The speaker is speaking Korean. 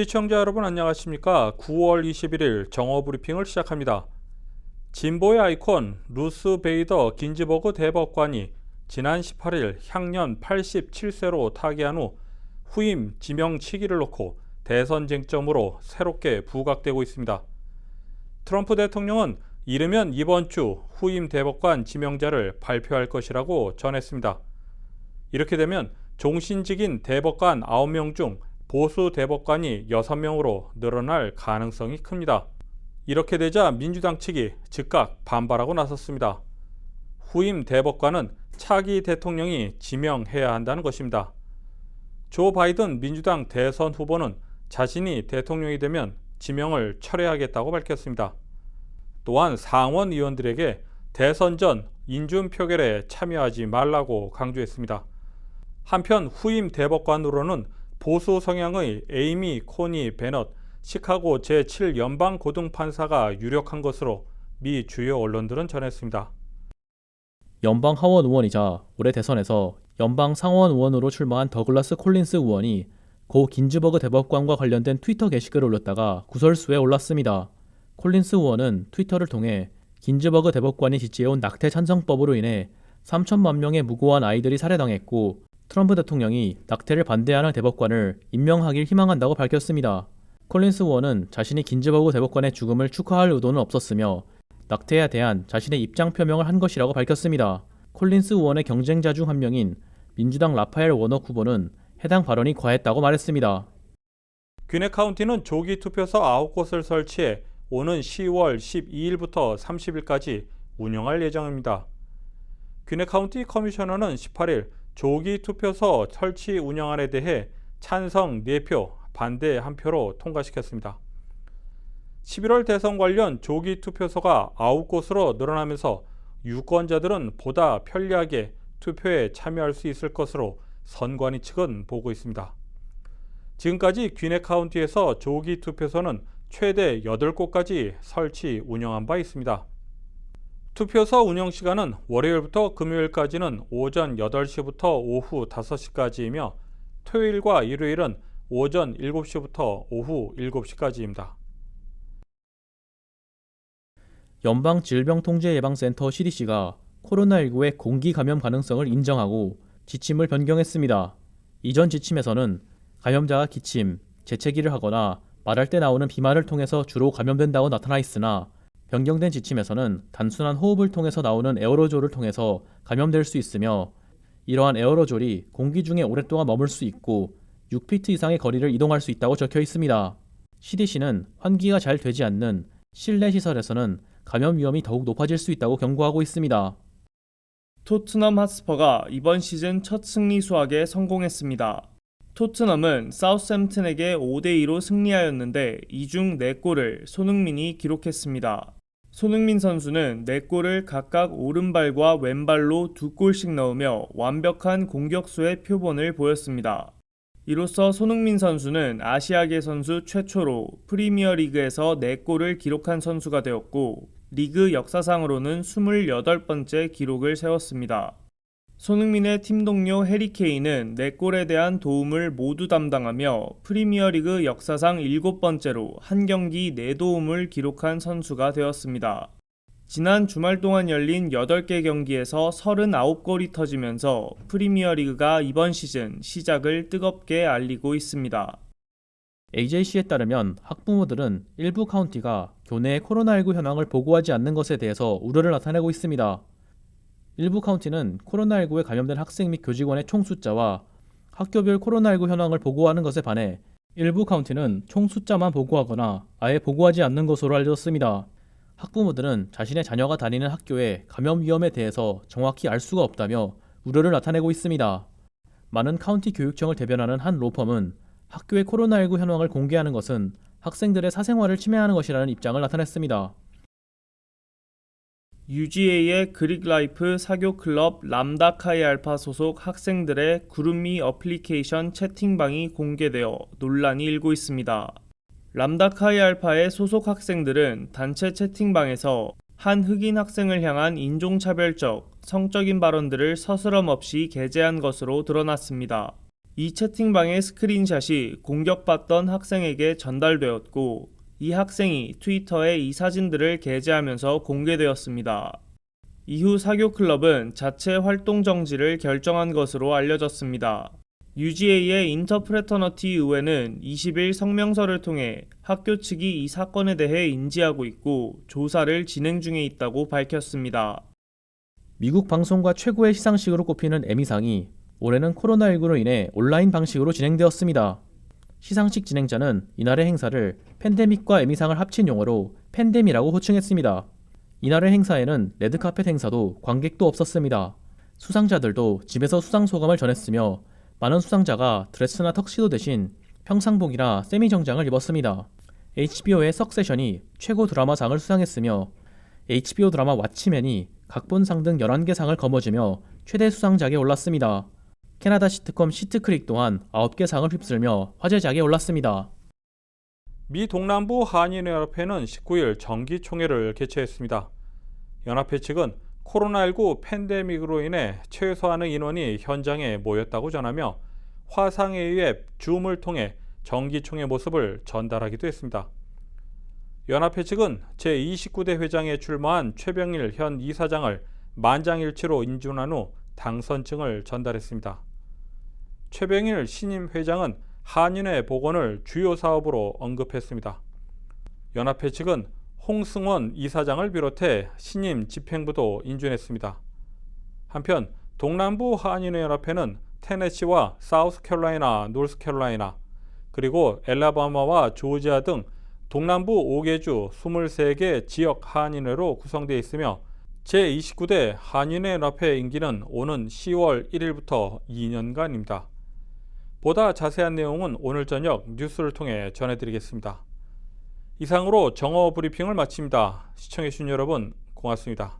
시청자 여러분 안녕하십니까? 9월 21일 정오 브리핑을 시작합니다. 진보의 아이콘 루스 베이더 긴즈버그 대법관이 지난 18일 향년 87세로 타계한 후 후임 지명 치기를 놓고 대선 쟁점으로 새롭게 부각되고 있습니다. 트럼프 대통령은 이르면 이번 주 후임 대법관 지명자를 발표할 것이라고 전했습니다. 이렇게 되면 종신직인 대법관 9명 중 보수 대법관이 6명으로 늘어날 가능성이 큽니다. 이렇게 되자 민주당 측이 즉각 반발하고 나섰습니다. 후임 대법관은 차기 대통령이 지명해야 한다는 것입니다. 조 바이든 민주당 대선 후보는 자신이 대통령이 되면 지명을 철회하겠다고 밝혔습니다. 또한 상원 의원들에게 대선 전 인준 표결에 참여하지 말라고 강조했습니다. 한편 후임 대법관으로는 보수 성향의 에이미 코니 베넛 시카고 제7연방 고등판사가 유력한 것으로 미 주요 언론들은 전했습니다. 연방 하원 의원이자 올해 대선에서 연방 상원 의원으로 출마한 더글라스 콜린스 의원이 고 긴즈버그 대법관과 관련된 트위터 게시글을 올렸다가 구설수에 올랐습니다. 콜린스 의원은 트위터를 통해 긴즈버그 대법관이 지지해온 낙태 찬성법으로 인해 3천만 명의 무고한 아이들이 살해당했고 트럼프 대통령이 낙태를 반대하는 대법관을 임명하길 희망한다고 밝혔습니다. 콜린스 의원은 자신이 긴즈버그 대법관의 죽음을 축하할 의도는 없었으며 낙태에 대한 자신의 입장 표명을 한 것이라고 밝혔습니다. 콜린스 의원의 경쟁자 중 한 명인 민주당 라파엘 워너 후보는 해당 발언이 과했다고 말했습니다. 귀네 카운티는 조기 투표소 9곳을 설치해 오는 10월 12일부터 30일까지 운영할 예정입니다. 귀네 카운티 커미셔너는 18일 조기 투표소 설치 운영안에 대해 찬성 4표, 반대 1표로 통과시켰습니다. 11월 대선 관련 조기 투표소가 9곳으로 늘어나면서 유권자들은 보다 편리하게 투표에 참여할 수 있을 것으로 선관위 측은 보고 있습니다. 지금까지 귀네 카운티에서 조기 투표소는 최대 8곳까지 설치 운영한 바 있습니다. 투표소 운영 시간은 월요일부터 금요일까지는 오전 8시부터 오후 5시까지이며 토요일과 일요일은 오전 7시부터 오후 7시까지입니다. 연방질병통제예방센터 CDC가 코로나19의 공기 감염 가능성을 인정하고 지침을 변경했습니다. 이전 지침에서는 감염자가 기침, 재채기를 하거나 말할 때 나오는 비말을 통해서 주로 감염된다고 나타나 있으나 변경된 지침에서는 단순한 호흡을 통해서 나오는 에어로졸을 통해서 감염될 수 있으며 이러한 에어로졸이 공기 중에 오랫동안 머물 수 있고 6피트 이상의 거리를 이동할 수 있다고 적혀 있습니다. CDC는 환기가 잘 되지 않는 실내 시설에서는 감염 위험이 더욱 높아질 수 있다고 경고하고 있습니다. 토트넘 핫스퍼가 이번 시즌 첫 승리 수확에 성공했습니다. 토트넘은 사우스햄튼에게 5대2로 승리하였는데 이 중 4골을 손흥민이 기록했습니다. 손흥민 선수는 4골을 각각 오른발과 왼발로 2골씩 넣으며 완벽한 공격수의 표본을 보였습니다. 이로써 손흥민 선수는 아시아계 선수 최초로 프리미어리그에서 4골을 기록한 선수가 되었고 리그 역사상으로는 28번째 기록을 세웠습니다. 손흥민의 팀 동료 해리 케인은 4골에 대한 도움을 모두 담당하며 프리미어리그 역사상 7번째로 한 경기 4도움을 기록한 선수가 되었습니다. 지난 주말 동안 열린 8개 경기에서 39골이 터지면서 프리미어리그가 이번 시즌 시작을 뜨겁게 알리고 있습니다. AJC에 따르면 학부모들은 일부 카운티가 교내의 코로나19 현황을 보고하지 않는 것에 대해서 우려를 나타내고 있습니다. 일부 카운티는 코로나19에 감염된 학생 및 교직원의 총 숫자와 학교별 코로나19 현황을 보고하는 것에 반해 일부 카운티는 총 숫자만 보고하거나 아예 보고하지 않는 것으로 알려졌습니다. 학부모들은 자신의 자녀가 다니는 학교의 감염 위험에 대해서 정확히 알 수가 없다며 우려를 나타내고 있습니다. 많은 카운티 교육청을 대변하는 한 로펌은 학교의 코로나19 현황을 공개하는 것은 학생들의 사생활을 침해하는 것이라는 입장을 나타냈습니다. UGA의 그릭라이프 사교 클럽 람다 카이 알파 소속 학생들의 그룹미 어플리케이션 채팅방이 공개되어 논란이 일고 있습니다. 람다 카이 알파의 소속 학생들은 단체 채팅방에서 한 흑인 학생을 향한 인종차별적, 성적인 발언들을 서스럼 없이 게재한 것으로 드러났습니다. 이 채팅방의 스크린샷이 공격받던 학생에게 전달되었고 이 학생이 트위터에 이 사진들을 게재하면서 공개되었습니다. 이후 사교 클럽은 자체 활동 정지를 결정한 것으로 알려졌습니다. UGA의 인터프레터너티 의회는 20일 성명서를 통해 학교 측이 이 사건에 대해 인지하고 있고 조사를 진행 중에 있다고 밝혔습니다. 미국 방송과 최고의 시상식으로 꼽히는 에미상이 올해는 코로나19로 인해 온라인 방식으로 진행되었습니다. 시상식 진행자는 이날의 행사를 팬데믹과 에미상을 합친 용어로 팬데미라고 호칭했습니다. 이날의 행사에는 레드카펫 행사도 관객도 없었습니다. 수상자들도 집에서 수상 소감을 전했으며 많은 수상자가 드레스나 턱시도 대신 평상복이나 세미 정장을 입었습니다. HBO의 석세션이 최고 드라마상을 수상했으며 HBO 드라마 왓치맨이 각본상 등 11개 상을 거머쥐며 최대 수상작에 올랐습니다. 캐나다 시트콤 시트크릭 또한 9개 상을 휩쓸며 화제작에 올랐습니다. 미 동남부 한인연합회는 19일 정기총회를 개최했습니다. 연합회 측은 코로나19 팬데믹으로 인해 최소한의 인원이 현장에 모였다고 전하며 화상에 의해 줌을 통해 정기총회 모습을 전달하기도 했습니다. 연합회 측은 제29대 회장에 출마한 최병일 현 이사장을 만장일치로 인준한 후 당선증을 전달했습니다. 최병일 신임 회장은 한인회 복원을 주요 사업으로 언급했습니다. 연합회 측은 홍승원 이사장을 비롯해 신임 집행부도 인준했습니다. 한편 동남부 한인회 연합회는 테네시와 사우스캐롤라이나, 노스캐롤라이나 그리고 엘라바마와 조지아 등 동남부 5개 주 23개 지역 한인회로 구성되어 있으며 제29대 한인회 연합회 임기는 오는 10월 1일부터 2년간입니다. 보다 자세한 내용은 오늘 저녁 뉴스를 통해 전해드리겠습니다. 이상으로 정어 브리핑을 마칩니다. 시청해주신 여러분 고맙습니다.